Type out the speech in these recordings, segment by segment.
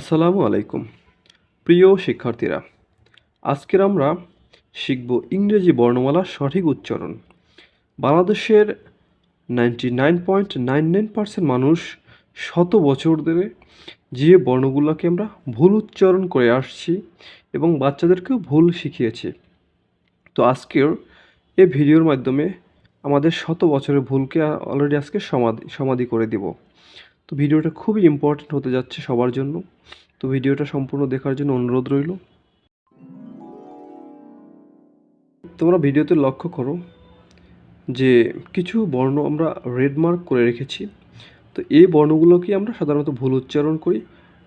আসসালামু আলাইকুম। প্রিয় শিক্ষার্থীরা, আজকের আমরা শিখব ইংরেজি বর্ণমালার সঠিক উচ্চারণ। বাংলাদেশের ninety nine point nine nine percent মানুষ শত বছর ধরে যে বর্ণগুলোকে আমরা ভুল উচ্চারণ করে আসছি এবং বাচ্চাদেরকেও ভুল শিখিয়েছি। তো আজকের এ ভিডিওর মাধ্যমে আমাদের শত বছরের ভুলকে অলরেডি আজকে সমাধি সমাধি করে দিব। তো ভিডিওটা খুবই ইম্পর্ট্যান্ট হতে যাচ্ছে সবার জন্য। তো ভিডিওটা সম্পূর্ণ দেখার জন্য অনুরোধ রইল। তোমরা ভিডিওতে লক্ষ্য করো যে কিছু বর্ণ আমরা রেড মার্ক করে রেখেছি। তো এই বর্ণগুলোকে আমরা সাধারণত ভুল উচ্চারণ করি,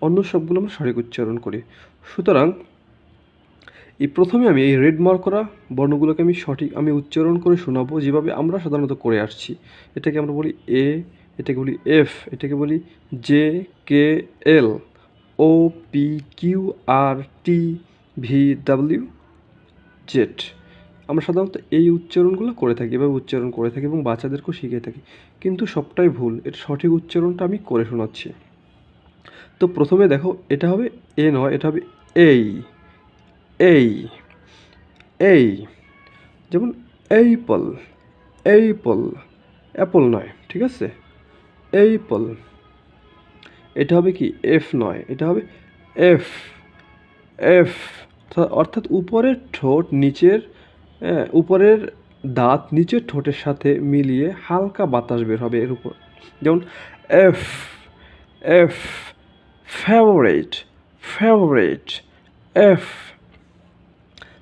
অন্য সবগুলো আমরা সঠিক উচ্চারণ করি। সুতরাং এই প্রথমে আমি এই রেড মার্ক করা বর্ণগুলোকে আমি সঠিক আমি উচ্চারণ করে শোনাবো, যেভাবে আমরা সাধারণত করে আসছি। এটাকে আমরা বলি এ এটাকে বলি এফ এটাকে বলি J K L O P Q R T V W Z আমরা সাধারণত এই উচ্চারণগুলো করে থাকি, এভাবে উচ্চারণ করে থাকি এবং বাচ্চাদেরকেও শিখিয়ে থাকি। কিন্তু সবটাই ভুল এটা সঠিক উচ্চারণটা আমি করে শোনাচ্ছি। তো প্রথমে দেখো, এটা হবে এ নয়, এটা হবে এই এই এই। যেমন এইপল এইপল অ্যাপল নয়, ঠিক আছে? এইপল এটা হবে কি? এফ নয় এটা হবে এফ এফ অর্থাৎ উপরের ঠোঁট নিচের হ্যাঁ, উপরের দাঁত নিচের ঠোঁটের সাথে মিলিয়ে হালকা বাতাস বের হবে এর উপর। যেমন F F favourite favourite F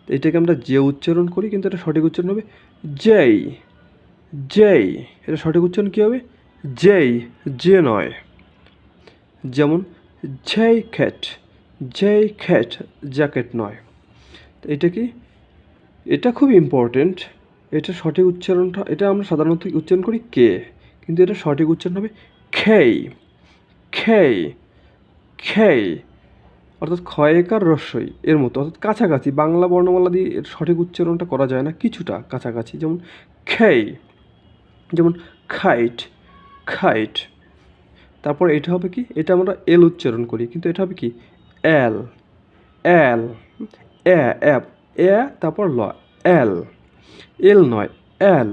এটাকে আমরা যে উচ্চারণ করি কিন্তু এটা সঠিক উচ্চারণ হবে জেই জেই এটা সঠিক উচ্চারণ কী হবে? জেই যে নয়। যেমন jacket jacket jacket নয়। তো এটা কি? এটা খুব ইম্পর্টেন্ট এটা সঠিক উচ্চারণটা এটা আমরা সাধারণত উচ্চারণ করি কে। কিন্তু এটা সঠিক উচ্চারণ হবে খেই। খেই। খেই। অর্থাৎ ক্ষয়কার রস্যই এর মতো। অর্থাৎ কাছাকাছি, বাংলা বর্ণমালা দিয়ে এর সঠিক উচ্চারণটা করা যায় না কিছুটা কাছাকাছি। যেমন, খেই। যেমন, খাইট। খাইট। তারপর এটা হবে কি? এটা আমরা এল উচ্চারণ করি, কিন্তু এটা হবে কি? এল। এল। এ অ্যাপ এ, তারপর ল। এল। এল নয়, এল।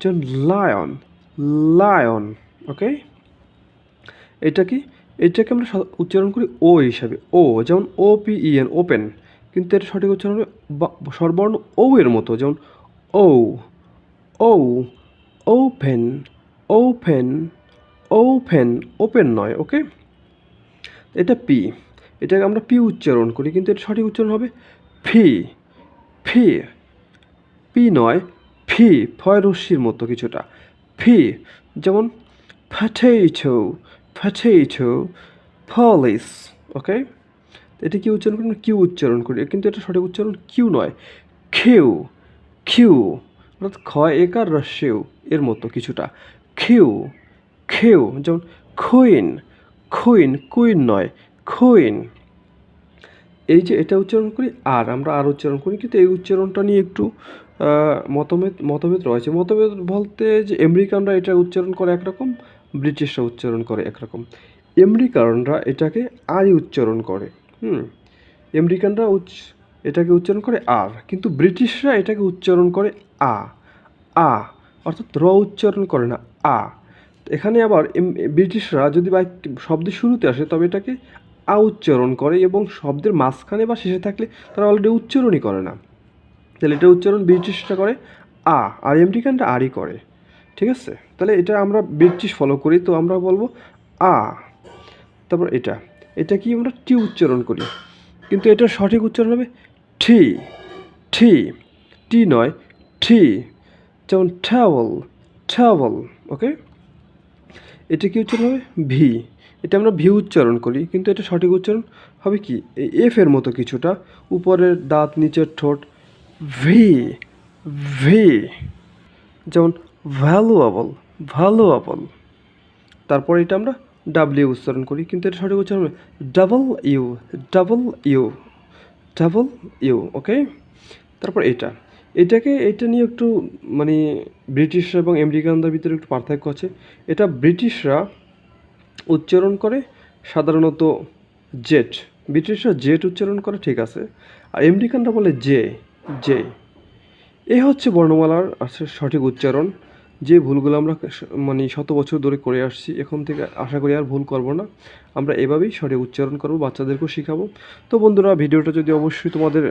যেমন লায়ন। লায়ন ওকে এটা কি? এটাকে আমরা উচ্চারণ করি ও হিসাবে। ও, যেমন O P E N, open. কিন্তু এটা সঠিক উচ্চারণ স্বরবর্ণ ও এর মতো, যেমন O O open. Open open open নয় ওকে এটা পি এটাকে আমরা পি উচ্চারণ করি, কিন্তু এটা সঠিক উচ্চারণ হবে ফি ফি পি নয় ফি ফয় রশ্মির মতো কিছুটা। ফি যেমন potato potato police ওকে এটা কি উচ্চারণ করি কিউ উচ্চারণ করি, কিন্তু এটা সঠিক উচ্চারণ কিউ নয়। খেউ কিউ অর্থাৎ ক্ষয়, একার রস্যেও এর মতো কিছুটা। কিউ খেউ, যেমন কুইন কুইন কুইন নয় কুইন এই যে এটা উচ্চারণ করি, আর আমরা আর উচ্চারণ করি, কিন্তু এই উচ্চারণটা নিয়ে একটু মতভেদ মতভেদ রয়েছে। মতভেদ বলতে যে আমেরিকানরা এটা উচ্চারণ করে একরকম, ব্রিটিশরা উচ্চারণ করে একরকম। আমেরিকানরা এটাকে আই উচ্চারণ করে, হুম? আমেরিকানরা উচ্চ এটাকে উচ্চারণ করে আর, কিন্তু ব্রিটিশরা এটাকে উচ্চারণ করে আ আ। অর্থাৎ র উচ্চারণ করে না, আ। এখানে আবার ব্রিটিশরা যদি বা শব্দের শুরুতে আসে, তবে এটাকে আ উচ্চারণ করে এবং শব্দের মাঝখানে বা শেষে থাকলে তারা অলরেডি উচ্চারণই করে না। তাহলে এটা উচ্চারণ ব্রিটিশরা করে, আ। আর আমেরিকানরা আরই করে। ঠিক আছে? তাহলে এটা আমরা ব্রিটিশ ফলো করি, তো আমরা বলব, আ। তারপর এটা। এটা কি আমরা টি উচ্চারণ করি? কিন্তু এটা সঠিক উচ্চারণ হবে ঠি। ঠি। টি নয়, ঠি। যেমন ট্রাভেল ট্রাভেল ওকে এটা কি উচ্চারণ হবে? ভি। এটা আমরা ভি উচ্চারণ করি, কিন্তু এটা সঠিক উচ্চারণ হবে কি? এই এফ এর মতো কিছুটা, উপরের দাঁত, নিচের ঠোঁট, ভি ভি। যেমন ভ্যালুয়েবল ভ্যালুয়েবল তারপর এটা আমরা ডাব্লিউ উচ্চারণ করি, কিন্তু এটা সঠিক উচ্চারণ হবে double U double U double U okay তারপর এটা। এটাকে, এটা নিয়ে একটু মানে ব্রিটিশরা এবং আমেরিকানদের ভিতরে একটু পার্থক্য আছে। এটা ব্রিটিশরা উচ্চারণ করে সাধারণত জেট। ব্রিটিশরা জেট উচ্চারণ করে, ঠিক আছে। আর আমেরিকানরা বলে জে জে। এ হচ্ছে বর্ণমালার সঠিক উচ্চারণ। যে ভুলগুলো আমরা মানে শত বছর ধরে করে আসছি, এখন থেকে আশা করি আর ভুল করব না। আমরা এভাবেই সঠিক উচ্চারণ করব, বাচ্চাদেরকেও শেখাবো। তো বন্ধুরা, ভিডিওটা যদি অবশ্যই তোমাদের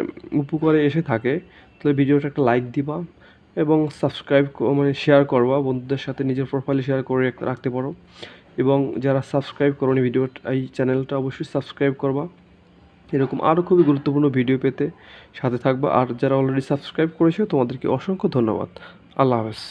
উপকারে এসে থাকে, তাহলে ভিডিওটা একটা লাইক দিবা এবং সাবস্ক্রাইব মানে শেয়ার করবা, বন্ধুদের সাথে নিজের প্রোফাইলে শেয়ার করে রাখতে পারো। এবং যারা সাবস্ক্রাইব করোনি ভিডিও এই চ্যানেলটা অবশ্যই সাবস্ক্রাইব করবা। এরকম আরও খুবই গুরুত্বপূর্ণ ভিডিও পেতে সাথে থাকবা। আর যারা অলরেডি সাবস্ক্রাইব করেছ, তোমাদেরকে অসংখ্য ধন্যবাদ। আল্লাহ হাফেজ।